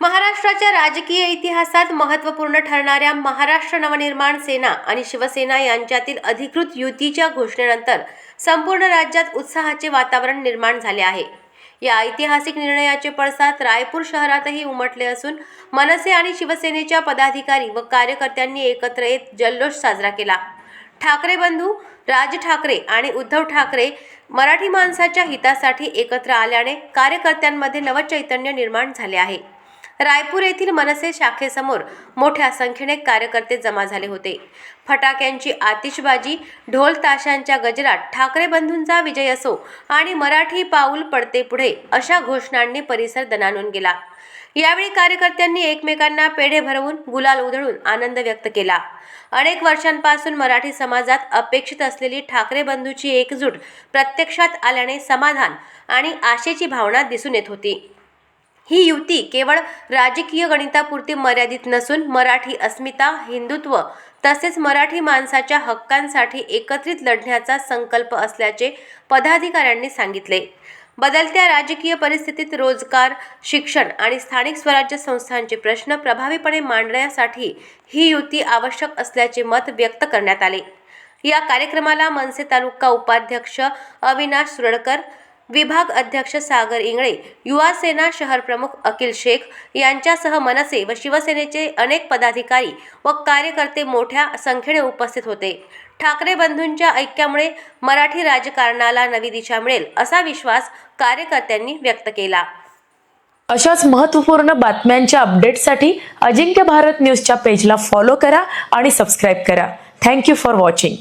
महाराष्ट्राच्या राजकीय इतिहासात महत्त्वपूर्ण ठरणाऱ्या महाराष्ट्र नवनिर्माण सेना आणि शिवसेना यांच्यातील अधिकृत युतीच्या घोषणेनंतर संपूर्ण राज्यात उत्साहाचे वातावरण निर्माण झाले आहे. या ऐतिहासिक निर्णयाचे पडसाद रायपूर शहरातही उमटले असून मनसे आणि शिवसेनेच्या पदाधिकारी व कार्यकर्त्यांनी एकत्र येत जल्लोष साजरा केला. ठाकरे बंधू राज ठाकरे आणि उद्धव ठाकरे मराठी माणसाच्या हितासाठी एकत्र आल्याने कार्यकर्त्यांमध्ये नवचैतन्य निर्माण झाले आहे. रायपूर येथील मनसे शाखेसमोर मोठ्या संख्येने कार्यकर्ते जमा झाले होते. फटाक्यांची आतिषबाजी ढोल ताशांच्या गजरात ठाकरे बंधूंचा विजय असो आणि मराठी पाऊल पडते पुढे अशा घोषणांनी परिसर दणाणून गेला. यावेळी कार्यकर्त्यांनी एकमेकांना पेढे भरवून गुलाल उधळून आनंद व्यक्त केला. अनेक वर्षांपासून मराठी समाजात अपेक्षित असलेली ठाकरे बंधूची एकजूट प्रत्यक्षात आल्याने समाधान आणि आशेची भावना दिसून येत होती. ही युती केवळ राजकीय गणितापुरती मर्यादित नसून मराठी अस्मिता हिंदुत्व तसेच मराठी माणसाच्या हक्कांसाठी एकत्रित लढण्याचा संकल्प असल्याचे पदाधिकाऱ्यांनी सांगितले. बदलत्या राजकीय परिस्थितीत रोजगार शिक्षण आणि स्थानिक स्वराज्य संस्थांचे प्रश्न प्रभावीपणे मांडण्यासाठी ही युती आवश्यक असल्याचे मत व्यक्त करण्यात आले. या कार्यक्रमाला मनसे तालुका उपाध्यक्ष अविनाश सुरडकर विभाग अध्यक्ष सागर इंगळे युवा सेना शहर प्रमुख अखिल शेख यांच्यासह मनसे व शिवसेनेचे अनेक पदाधिकारी व कार्यकर्ते मोठ्या संख्येने उपस्थित होते. ठाकरे बंधूंच्या ऐक्यामुळे मराठी राजकारणाला नवी दिशा मिळेल असा विश्वास कार्यकर्त्यांनी व्यक्त केला. अशाच महत्त्वपूर्ण बातम्यांच्या अपडेटसाठी अजिंक्य भारत न्यूजच्या पेजला फॉलो करा आणि सबस्क्राईब करा. Thank you for watching.